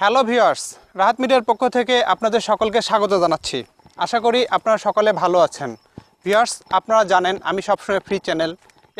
Hello viewers, Rahat মিডিয়ার পক্ষ থেকে আপনাদের সকলকে স্বাগত জানাচ্ছি। আশা করি আপনারা সকলে ভালো আছেন। ভিউয়ার্স, আপনারা জানেন আমি সবসময় ফ্রি চ্যানেল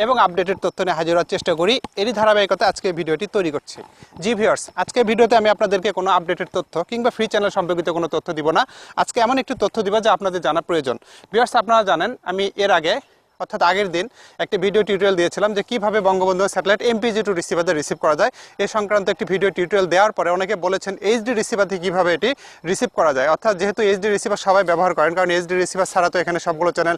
এবং আপডেটেড তথ্য নিয়ে হাজির হওয়ার চেষ্টা করি। এরই ধারাবাহিকতা আজকে ভিডিওটি তৈরি করছি। জি ভিউয়ার্স, আজকে ভিডিওতে আমি আপনাদেরকে কোনো আপডেটেড তথ্য কিংবা ফ্রি চ্যানেল সম্পর্কিত কোনো তথ্য দিব না। আজকে এমন একটি তথ্য দিব যা আপনাদের জানা প্রয়োজন। ভিউয়ার্স, আপনারা জানেন আমি এর আগে অর্থাৎ আগের দিন একটি ভিডিও টিউটোরিয়াল দিয়েছিলাম যে কীভাবে বঙ্গবন্ধু স্যাটেলাইট এমপিজি টু রিসিভারদের রিসিভ করা যায়। এই সংক্রান্ত একটি ভিডিও টিউটোরিয়াল দেওয়ার পরে অনেকে বলেছেন এইচডি রিসিভার থেকে কীভাবে এটি রিসিভ করা যায়। অর্থাৎ যেহেতু এইচডি রিসিভার সবাই ব্যবহার করেন, কারণ এইচডি রিসিভার ছাড়া তো এখানে সবগুলো চ্যানেল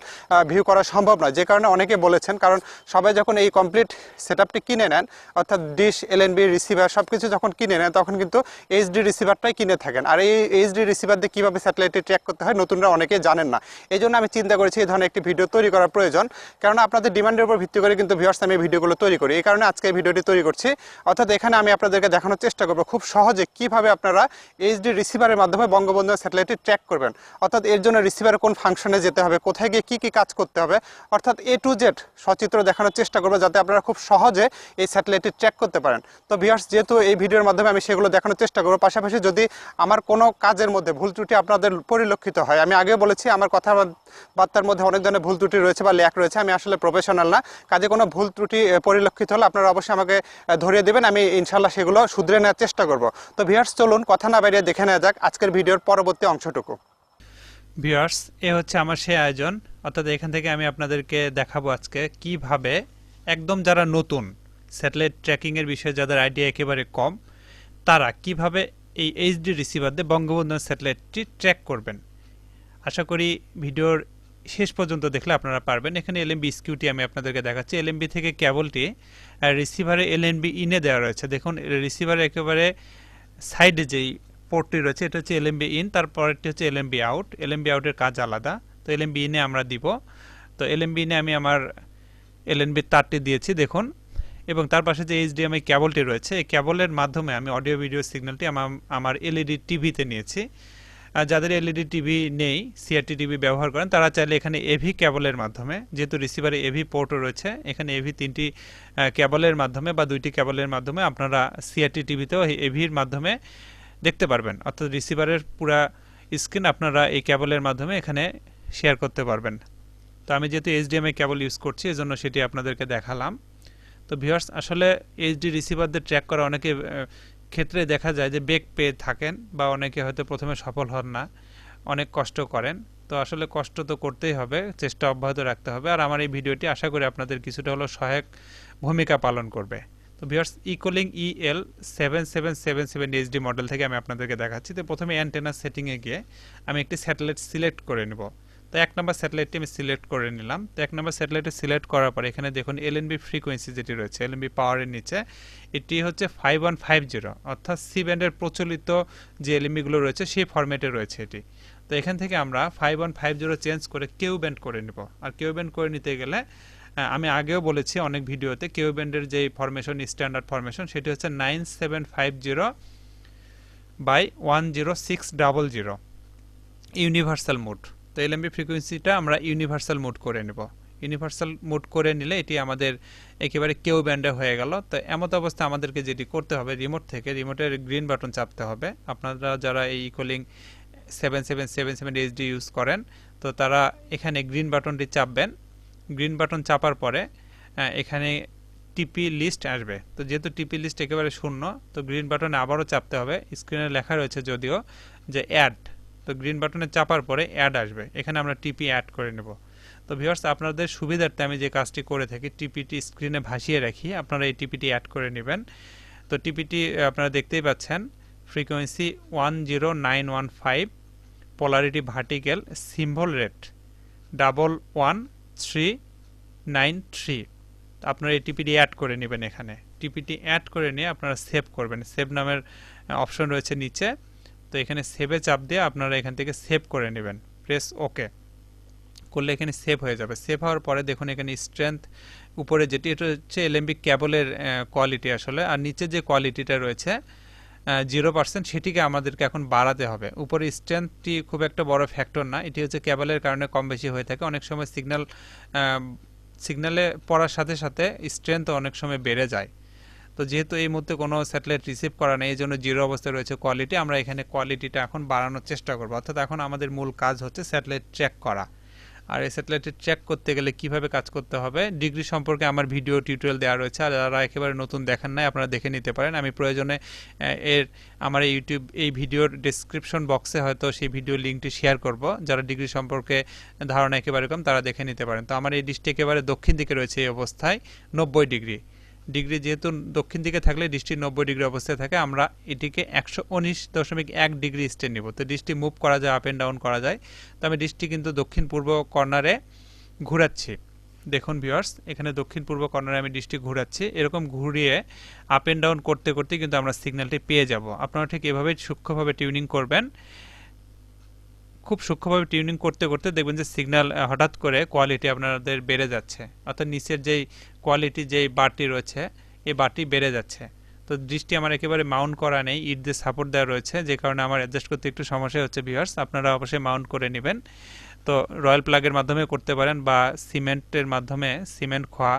ভিউ করা সম্ভব নয়। যে কারণে অনেকে বলেছেন, কারণ সবাই যখন এই কমপ্লিট সেট কিনে নেন, অর্থাৎ ডিশ এলএনবি রিসিভার সব কিছু যখন কিনে নেন, তখন কিন্তু এইচডি রিসিভারটাই কিনে থাকেন। আর এই এইচডি রিসিভার দিয়ে কীভাবে স্যাটেলাইটে ট্র্যাক করতে হয়, নতুনরা অনেকে জানেন না। এই আমি চিন্তা করেছি, এই ধরনের একটি ভিডিও তৈরি করা প্রয়োজন। কারণ আপনাদের ডিমান্ডের উপর ভিত্তি করে কিন্তু ভিউয়ার্স আমি ভিডিওগুলো তৈরি করি। এই কারণে আজকে ভিডিওটি তৈরি করছি। অর্থাৎ এখানে আমি আপনাদেরকে দেখানোর চেষ্টা করব খুব সহজে কীভাবে আপনারা এইচডি রিসিভারের মাধ্যমে বঙ্গবন্ধু স্যাটেলাইটে ট্র্যাক করবেন। অর্থাৎ এর জন্য রিসিভারের কোন ফাংশনে যেতে হবে, কোথায় গিয়ে কী কী কাজ করতে হবে। অর্থাৎ এ টু জেড সচিত্র দেখানোর চেষ্টা করব যাতে আপনারা খুব সহজে এই স্যাটেলাইটে ট্র্যাক করতে পারেন। তো ভিউয়ার্স যেহেতু এই ভিডিওর মাধ্যমে আমি সেগুলো দেখানোর চেষ্টা করব, পাশাপাশি যদি আমার কোনো কাজের মধ্যে ভুল ত্রুটি আপনাদের পরিলক্ষিত হয়, আমি আগেও বলেছি, আমার কথাবার্তার মধ্যে অনেক ধরনের ভুল ত্রুটি রয়েছে বা ল্যাক রয়েছে, আমি আসলে প্রফেশনাল না। কাজে কোনো ভুল ত্রুটি পরিলক্ষিত হলে আপনারা অবশ্যই আমাকে ধরিয়ে দেবেন, আমি ইনশাল্লাহ সেগুলো শুধরে নেওয়ার চেষ্টা করব। তো ভিউয়ার্স চলুন, কথা না বাইরে দেখে নেওয়া যাক আজকের ভিডিওর পরবর্তী অংশটুকু। ভিউয়ার্স এ হচ্ছে আমার সেই আয়োজন। অর্থাৎ এখান থেকে আমি আপনাদেরকে দেখাবো আজকে কীভাবে একদম যারা নতুন স্যাটেলাইট ট্র্যাকিংয়ের বিষয়ে যাদের আইডিয়া একেবারে কম, তারা কীভাবে এই এইচডি রিসিভার দিয়ে বঙ্গবন্ধু স্যাটেলাইটটি ট্র্যাক করবেন। আশা করি ভিডিওর শেষ পর্যন্ত দেখলে আপনারা পারবেন। এখানে এলএমবি স্কিউটি আমি আপনাদেরকে দেখাচ্ছি। এলএমবি থেকে কেবলটি রিসিভারে এলএনবি ইনে দেওয়া রয়েছে। দেখুন রিসিভারে একেবারে সাইডে যেই পোর্টটি রয়েছে, এটা হচ্ছে এলএমবি ইন তারপরেরটি হচ্ছে এলএমবি আউট এলএমবি আউটের কাজ আলাদা। তো এলএমবি ইনে আমরা দিব। তো এলএমবি ইনে আমি আমার এলএনবির তারটি দিয়েছি, দেখুন। এবং তার পাশে যে এইচডিএমআই কেবলটি রয়েছে, এই কেবলের মাধ্যমে আমি অডিও ভিডিও সিগন্যালটি আমার আমার এলইডি টিভিতে নিয়েছি। আর যাদের এলইডি টিভি নেই সিআরটি টিভি ব্যবহার করেন তারা চাইলে এখানে এভি কেবলের মাধ্যমে যেহেতু রিসিভারে এভি পোর্টও রয়েছে এখানে এভি তিনটি আহ, কেবলের মাধ্যমে বা দুইটি কেবলের মাধ্যমে আপনারা সিআরটি টিভিতেও এভির মাধ্যমে দেখতে পারবেন। অর্থাৎ রিসিভারের পুরা স্ক্রিন আপনারা এই কেবলের মাধ্যমে এখানে শেয়ার করতে পারবেন। তো আমি যেহেতু এইচডিএমআই কেবল ইউজ করছি এজন্য সেটি আপনাদেরকে দেখালাম। তো ভিউয়ার্স আসলে এইচডি রিসিভারদের ট্র্যাক করা অনেকে ক্ষেত্রে দেখা যায় যে বেগ পেয়ে থাকেন বা অনেকে হয়তো প্রথমে সফল হন না, অনেক কষ্ট করেন। তো আসলে কষ্ট তো করতেই হবে, চেষ্টা অব্যাহত রাখতে হবে। আর আমার এই ভিডিওটি আশা করি আপনাদের কিছুটা হলো সহায়ক ভূমিকা পালন করবে। তো viewers Echolink EL seven seven seven seven HD model থেকে আমি আপনাদেরকে দেখাচ্ছি। তো প্রথমে অ্যান্টেনার সেটিংয়ে গিয়ে আমি একটি স্যাটেলাইট সিলেক্ট করে নেব। তো এক নম্বর স্যাটেলাইটটি আমি সিলেক্ট করে নিলাম। তো এক নম্বর স্যাটেলাইটে সিলেক্ট করার পরে এখানে দেখুন এলএনবি ফ্রিকোয়েন্সি যেটি রয়েছে এলএনবি পাওয়ারের নিচে, এটি হচ্ছে ফাইভ ওয়ান ফাইভ জিরো অর্থাৎ সি ব্যান্ডের প্রচলিত যে এলএমবিগুলো রয়েছে সেই ফরম্যাটে রয়েছে এটি। তো এখান থেকে আমরা five one five zero change করে কেউ ব্যান্ড করে নেব। আর কেউ ব্যান্ড করে নিতে গেলে আমি আগেও বলেছি অনেক ভিডিওতে কেউ ব্যান্ডের যেই ফরমেশন স্ট্যান্ডার্ড ফরমেশন সেটি হচ্ছে nine seven five zero by one zero six double zero universal mode তো এলএমবি ফ্রিকোয়েন্সিটা আমরা ইউনিভার্সাল মোড করে নেব। ইউনিভার্সাল মোড করে নিলে এটি আমাদের একেবারে কেউ ব্যান্ডে হয়ে গেল। তো এমত অবস্থা আমাদেরকে যেটি করতে হবে রিমোট থেকে রিমোটের গ্রিন বাটন চাপতে হবে। আপনারা যারা এই Echolink seven seven seven seven HD use করেন, তো তারা এখানে গ্রিন বাটনটি চাপবেন। গ্রিন বাটন চাপার পরে এখানে টিপি লিস্ট আসবে। তো যেহেতু টিপি লিস্ট একেবারে শূন্য, তো গ্রিন বাটনে আবারও চাপতে হবে। স্ক্রিনে লেখা রয়েছে যদিও যে অ্যাড তো গ্রিন বাটনে চাপার পরে অ্যাড আসবে। এখানে আমরা টিপি অ্যাড করে নেব। তো ভিউয়ার্স আপনাদের সুবিধার্থে আমি যে কাজটি করে থাকি টিপিটি স্ক্রিনে ভাসিয়ে রাখি। আপনারা এই টিপিটি অ্যাড করে নেবেন। তো টিপিটি আপনারা দেখতেই পাচ্ছেন frequency one zero nine one five polarity vertical symbol rate double one three nine three আপনারা এই টিপিটি অ্যাড করে নেবেন এখানে। টিপিটি অ্যাড করে নিয়ে আপনারা সেভ করবেন। সেভ নামের অপশন রয়েছে নিচে। তো এখানে সেভে চাপ দিয়ে আপনারা এখান থেকে সেভ করে নেবেন। প্রেস ওকে করলে এখানে সেভ হয়ে যাবে। সেভ হওয়ার পরে দেখুন এখানে স্ট্রেংথ উপরে যেটি, এটা হচ্ছে এলএমবি ক্যাবলের কোয়ালিটি আসলে। আর নিচে যে কোয়ালিটিটা রয়েছে জিরো পার্সেন্ট সেটিকে আমাদেরকে এখন বাড়াতে হবে। উপরে স্ট্রেংথটি খুব একটা বড় ফ্যাক্টর না। এটি হচ্ছে ক্যাবলের কারণে কম বেশি হয়ে থাকে। অনেক সময় সিগন্যাল সিগন্যালে পড়ার সাথে সাথে স্ট্রেংথ অনেক সময় বেড়ে যায়। তো যেহেতু এই মুহূর্তে কোনো স্যাটেলাইট রিসিভ করা নেই, এই জন্য জিরো অবস্থায় রয়েছে কোয়ালিটি। আমরা এখানে কোয়ালিটিটা এখন বাড়ানোর চেষ্টা করব। অর্থাৎ এখন আমাদের মূল কাজ হচ্ছে স্যাটেলাইট ট্র্যাক করা। আর এই স্যাটেলাইটে চেক করতে গেলে কীভাবে কাজ করতে হবে, ডিগ্রি সম্পর্কে আমার ভিডিও টিউটোরিয়াল দেওয়া রয়েছে। আর যারা একেবারে নতুন দেখেন নাই, আপনারা দেখে নিতে পারেন। আমি প্রয়োজনে এর, আমার এই ইউটিউব এই ভিডিওর ডিসক্রিপশন বক্সে হয়তো সেই ভিডিও লিঙ্কটি শেয়ার করব। যারা ডিগ্রি সম্পর্কে ধারণা একেবারে কম, তারা দেখে নিতে পারেন। তো আমার এই ডিশটি একেবারে দক্ষিণ দিকে রয়েছে এই অবস্থায়, নব্বই ডিগ্রি। ডিগ্রি যেহেতু দক্ষিণ দিকে থাকলে ডিশটি নব্বই ডিগ্রি অবস্থায় থাকে, আমরা এটিকে একশো উনিশ দশমিক এক ডিগ্রি স্টেন নিব। তো ডিশটি মুভ করা যায় আপ অ্যান্ড ডাউন করা যায়। তো আমি ডিশটি কিন্তু দক্ষিণ পূর্ব কর্নারে ঘুরাচ্ছি। দেখুন ভিউয়ার্স এখানে দক্ষিণ পূর্ব কর্নারে আমি ডিশটি ঘুরাচ্ছি। এরকম ঘুরিয়ে আপ অ্যান্ড ডাউন করতে করতে কিন্তু আমরা সিগন্যালটি পেয়ে যাব। আপনারা ঠিক এভাবে সূক্ষ্মভাবে টিউনিং করবেন। খুব সূক্ষ্মভাবে টিউনিং করতে করতে দেখবেন যে সিগন্যাল হঠাৎ করে কোয়ালিটি আপনাদের বেড়ে যাচ্ছে। অর্থাৎ নিচের যেই কোয়ালিটি যেই বারটি রয়েছে, এই বারটি বেড়ে যাচ্ছে। তো দৃষ্টি আমার একেবারে মাউন্ট করা নেই ইট দিয়ে সাপোর্ট দেওয়া রয়েছে, যে কারণে আমার অ্যাডজাস্ট করতে একটু সমস্যা হচ্ছে ভিউয়ার্স আপনারা অবশ্যই মাউন্ট করে নেবেন। তো রয়্যাল প্লাগের মাধ্যমে করতে পারেন বা সিমেন্টের মাধ্যমে সিমেন্ট খোয়া।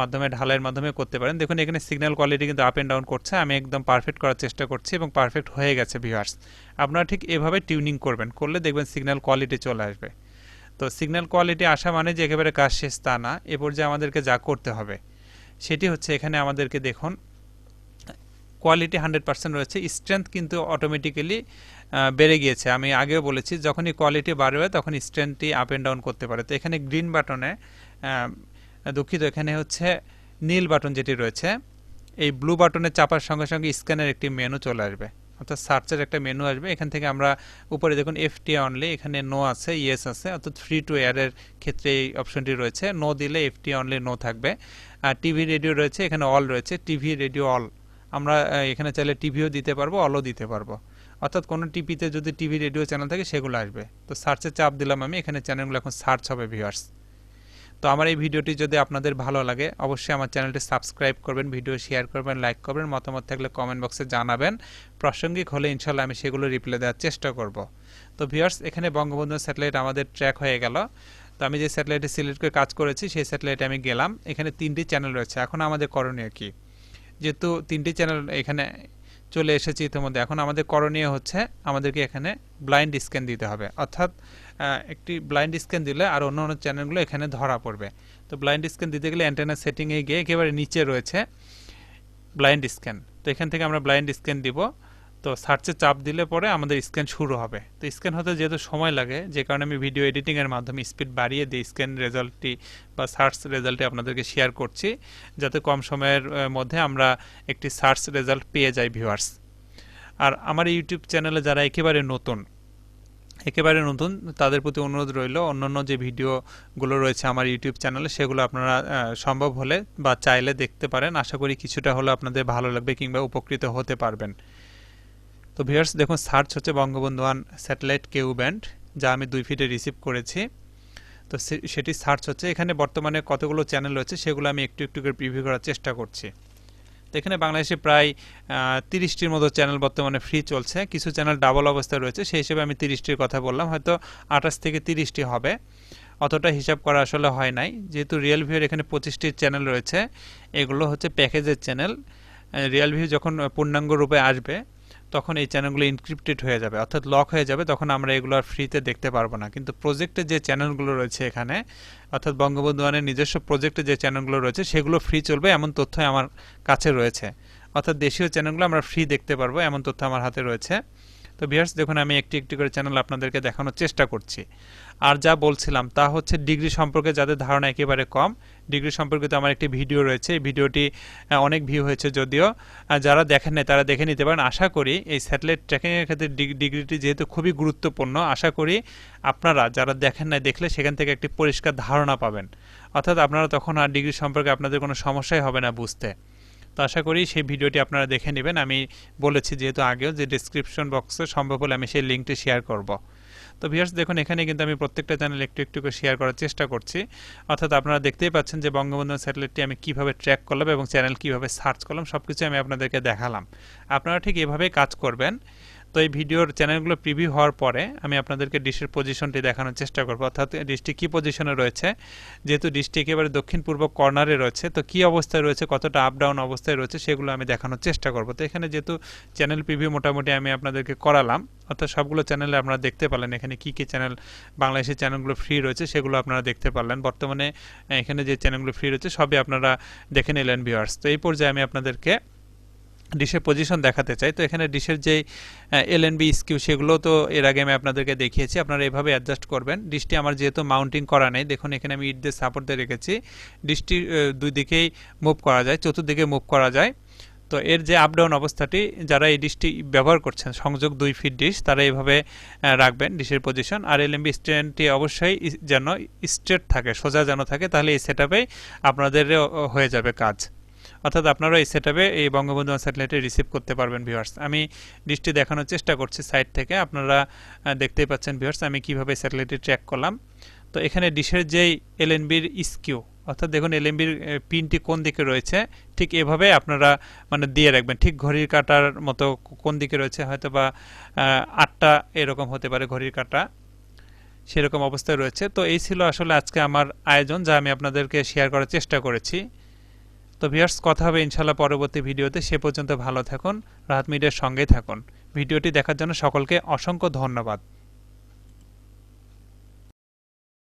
মাধ্যমে, ঢালাইয়ের মাধ্যমে করতে পারেন। দেখুন, এখানে সিগন্যাল কোয়ালিটি কিন্তু আপ অ্যান্ড ডাউন করছে। আমি একদম পারফেক্ট করার চেষ্টা করছি এবং পারফেক্ট হয়ে গেছে ভিউয়ার্স আপনারা ঠিক এভাবে টিউনিং করবেন। করলে দেখবেন সিগন্যাল কোয়ালিটি চলে আসবে। তো সিগন্যাল কোয়ালিটি আসা মানে যে একেবারে কাজ শেষ তা না। এ পর্যায়ে আমাদেরকে যা করতে হবে, সেটি হচ্ছে এখানে আমাদেরকে দেখুন কোয়ালিটি হান্ড্রেড পার্সেন্ট রয়েছে। স্ট্রেংথ কিন্তু অটোমেটিক্যালি বেড়ে গিয়েছে। আমি আগেও বলেছি, যখনই কোয়ালিটি বাড়বে তখন স্ট্রেংথটি আপ অ্যান্ড ডাউন করতে পারে। তো এখানে গ্রিন বাটনে দুঃখিত, এখানে হচ্ছে নীল বাটন যেটি রয়েছে, এই ব্লু বাটনে চাপার সঙ্গে সঙ্গে স্ক্যানের একটি মেনু চলে আসবে। অর্থাৎ সার্চের একটা মেনু আসবে। এখান থেকে আমরা উপরে দেখুন এফটি অনলি এখানে নো আছে ইয়েস আছে, অর্থাৎ ফ্রি টু এয়ারের ক্ষেত্রে এই অপশনটি রয়েছে। নো দিলে এফটি অনলি নো থাকবে। আর টিভি রেডিও রয়েছে, এখানে অল রয়েছে টিভি রেডিও অল আমরা এখানে চাইলে টিভিও দিতে পারব অলও দিতে পারব। অর্থাৎ কোনো টিভিতে যদি টিভি রেডিও চ্যানেল থাকে, সেগুলো আসবে। তো সার্চে চাপ দিলাম আমি, এখানে চ্যানেলগুলো এখন সার্চ হবে ভিউয়ার্স তো আমার এই ভিডিওটি যদি আপনাদের ভালো লাগে, অবশ্যই আমার চ্যানেলটি সাবস্ক্রাইব করবেন, ভিডিও শেয়ার করবেন, লাইক করবেন, মতামত থাকলে কমেন্ট বক্সে জানাবেন। প্রাসঙ্গিক হলে ইনশাল্লাহ আমি সেগুলো রিপ্লাই দেওয়ার চেষ্টা করব। তো ভিউয়ার্স, এখানে বঙ্গবন্ধু স্যাটেলাইট আমাদের ট্র্যাক হয়ে গেল। তো আমি যে স্যাটেলাইটে সিলেক্ট করে কাজ করেছি, সেই স্যাটেলাইটে আমি গেলাম। এখানে তিনটি চ্যানেল রয়েছে। এখন আমাদের করণীয় কি? যেহেতু তিনটি চ্যানেল এখানে চলে এসেছে ইতিমধ্যে, এখন আমাদের করণীয় হচ্ছে আমাদেরকে এখানে ব্লাইন্ড স্ক্যান দিতে হবে। অর্থাৎ একটি ব্লাইন্ড স্ক্যান দিলে আর অন্য অন্য চ্যানেলগুলো এখানে ধরা পড়বে। তো ব্লাইন্ড স্ক্যান দিতে গেলে অ্যান্টেনার সেটিংয়ে গিয়ে একেবারে নিচে রয়েছে ব্লাইন্ড স্ক্যান তো এখান থেকে আমরা ব্লাইন্ড স্ক্যান দিব। তো সার্চে চাপ দিলে পরে আমাদের স্ক্যান শুরু হবে। তো স্ক্যান হতে যেহেতু সময় লাগে, যে কারণে আমি ভিডিও এডিটিংয়ের মাধ্যমে স্পিড বাড়িয়ে দিই স্ক্যান রেজাল্টটি বা সার্চ রেজাল্টটি আপনাদেরকে শেয়ার করছি, যাতে কম সময়ের মধ্যে আমরা একটি সার্চ রেজাল্ট পেয়ে যাই ভিউয়ার্স আর আমার ইউটিউব চ্যানেলে যারা একেবারে নতুন একেবারে নতুন, তাদের প্রতি অনুরোধ রইল, অন্যান্য যে ভিডিওগুলো রয়েছে আমার ইউটিউব চ্যানেলে, সেগুলো আপনারা সম্ভব হলে বা চাইলে দেখতে পারেন। আশা করি কিছুটা হলে আপনাদের ভালো লাগবে কিংবা উপকৃত হতে পারবেন। তো ভিউয়ার্স, দেখুন, সার্চ হচ্ছে Bangabandhu one satellite Ku band, যা আমি দুই ফিটে রিসিভ করেছি। তো সেটি সার্চ হচ্ছে। এখানে বর্তমানে কতগুলো চ্যানেল রয়েছে, সেগুলো আমি একটু একটু করে প্রিভিউ করার চেষ্টা করছি। তো এখানে বাংলাদেশে প্রায় তিরিশটির মতো চ্যানেল বর্তমানে ফ্রি চলছে। কিছু চ্যানেল ডাবল অবস্থায় রয়েছে, সেই হিসেবে আমি তিরিশটির কথা বললাম। হয়তো আঠাশ থেকে তিরিশটি হবে। অতটা হিসাব করা আসলে হয় নাই। যেহেতু রিয়েল ভিউর এখানে পঁচিশটি চ্যানেল রয়েছে, এগুলো হচ্ছে প্যাকেজের চ্যানেল। রিয়েল ভিউ যখন পূর্ণাঙ্গ রূপে আসবে তখন এই চ্যানেলগুলো ইনক্রিপ্টেড হয়ে যাবে, অর্থাৎ লক হয়ে যাবে, তখন আমরা এগুলো আর ফ্রিতে দেখতে পারব না। কিন্তু প্রজেক্টে যে চ্যানেলগুলো রয়েছে এখানে, অর্থাৎ বঙ্গবন্ধু ওয়ানের নিজস্ব প্রজেক্টে যে চ্যানেলগুলো রয়েছে, সেগুলো ফ্রি চলবে, এমন তথ্য আমার কাছে রয়েছে। অর্থাৎ দেশীয় চ্যানেলগুলো আমরা ফ্রি দেখতে পারব, এমন তথ্য আমার হাতে রয়েছে। তো ভিউয়ার্স, দেখুন, আমি একটি একটি করে চ্যানেল আপনাদেরকে দেখানোর চেষ্টা করছি। আর যা বলছিলাম, তা হচ্ছে ডিগ্রি সম্পর্কে যাদের ধারণা একেবারে কম ডিগ্রি সম্পর্কিত আমার একটি ভিডিও রয়েছে। এই ভিডিওটি অনেক ভিউ হয়েছে যদিও যারা দেখেন নাই, তারা দেখে নিতে পারেন। আশা করি এই স্যাটেলাইট ট্র্যাকিংয়ের ক্ষেত্রে ডিগ্রিটি যেহেতু খুবই গুরুত্বপূর্ণ, আশা করি আপনারা যারা দেখেন নাই, দেখলে সেখান থেকে একটি পরিষ্কার ধারণা পাবেন। অর্থাৎ আপনারা তখন আর ডিগ্রি সম্পর্কে আপনাদের কোনো সমস্যাই হবে না বুঝতে। তো আশা করি সেই ভিডিওটি আপনারা দেখে নেবেন। আমি বলেছি যেহেতু আগেও যে ডিসক্রিপশন বক্সে সম্ভব হলে আমি সেই লিঙ্কটি শেয়ার করব। তো ভিউয়ার্স দেখুন, এখানে কিন্তু আমি প্রত্যেকটা চ্যানেল একটু একটু করে শেয়ার করার চেষ্টা করছি। অর্থাৎ আপনারা দেখতেই পাচ্ছেন যে বঙ্গবন্ধু স্যাটেলাইটটি আমি কীভাবে ট্র্যাক করলাম এবং চ্যানেল কীভাবে সার্চ করলাম সব কিছু আমি আপনাদেরকে দেখালাম। আপনারা ঠিক এভাবেই কাজ করবেন। তো এই ভিডিওর চ্যানেলগুলো প্রিভিউ হওয়ার পরে আমি আপনাদেরকে ডিশের পজিশনটি দেখানোর চেষ্টা করব। অর্থাৎ ডিশটি কী পজিশনে রয়েছে? যেহেতু ডিশটি একেবারে দক্ষিণ পূর্ব কর্নারে রয়েছে, তো কী অবস্থায় রয়েছে, কতটা আপ ডাউন অবস্থায় রয়েছে, সেগুলো আমি দেখানোর চেষ্টা করব। তো এখানে যেহেতু চ্যানেল প্রিভিউ মোটামুটি আমি আপনাদেরকে করালাম, অর্থাৎ সবগুলো চ্যানেলে আপনারা দেখতে পারলেন। এখানে কী কী চ্যানেল বাংলাদেশের চ্যানেলগুলো ফ্রি রয়েছে, সেগুলো আপনারা দেখতে পারলেন। বর্তমানে এখানে যে চ্যানেলগুলো ফ্রি রয়েছে, সবই আপনারা দেখে নিলেন ভিউয়ার্স তো এই পর্যায়ে আমি আপনাদেরকে ডিশের পজিশন দেখাতে চাই। তো এখানে ডিশের যে এল এন বি স্কিউ সেগুলো তো এর আগে আমি আপনাদেরকে দেখিয়েছি। আপনারা এভাবে অ্যাডজাস্ট করবেন। ডিশটি আমার যেহেতু মাউন্টিং করা নেই, দেখুন এখানে আমি ইট দিয়ে সাপোর্ট দিয়ে রেখেছি। ডিশটি দুই দিকেই মুভ করা যায়, চতুর্দিকে মুভ করা যায়। তো এর যে আপ ডাউন অবস্থাটি, যারা এই ডিশটি ব্যবহার করছেন, সংযোগ দুই ফিট ডিশ তারা এইভাবে রাখবেন ডিশের পজিশন আর এল এমবি স্ট্যান্ডটি অবশ্যই যেন স্ট্রেট থাকে, সোজা যেন থাকে, তাহলে এই সেট আপনাদের হয়ে যাবে কাজ। অর্থাৎ আপনারা এই সেট এই বঙ্গবন্ধু স্যাটেলাইটে রিসিভ করতে পারবেন ভিউয়ার্স আমি ডিশটি দেখানোর চেষ্টা করছি সাইড থেকে। আপনারা দেখতেই পাচ্ছেন ভিউয়ার্স আমি কীভাবে স্যাটেলাইটে ট্র্যাক করলাম। তো এখানে ডিশের যেই এলএনবির স্কিউ অর্থাৎ দেখুন এলএনবির পিনটি কোন দিকে রয়েছে, ঠিক এভাবে আপনারা মানে দিয়ে রাখবেন। ঠিক ঘড়ির কাঁটার মতো কোন দিকে রয়েছে, হয়তো বা আটটা এরকম হতে পারে ঘড়ির কাঁটা, সেরকম অবস্থায় রয়েছে। তো এই ছিল আসলে আজকে আমার আয়োজন, যা আমি আপনাদেরকে শেয়ার করার চেষ্টা করেছি। তো ভিয়ার্স কথা হবে ইনশাল্লাহ পরবর্তী ভিডিওতে। সে পর্যন্ত ভালো থাকুন রাহাত মিডিয়ার সঙ্গেই থাকুন। ভিডিওটি দেখার জন্য সকলকে অসংখ্য ধন্যবাদ।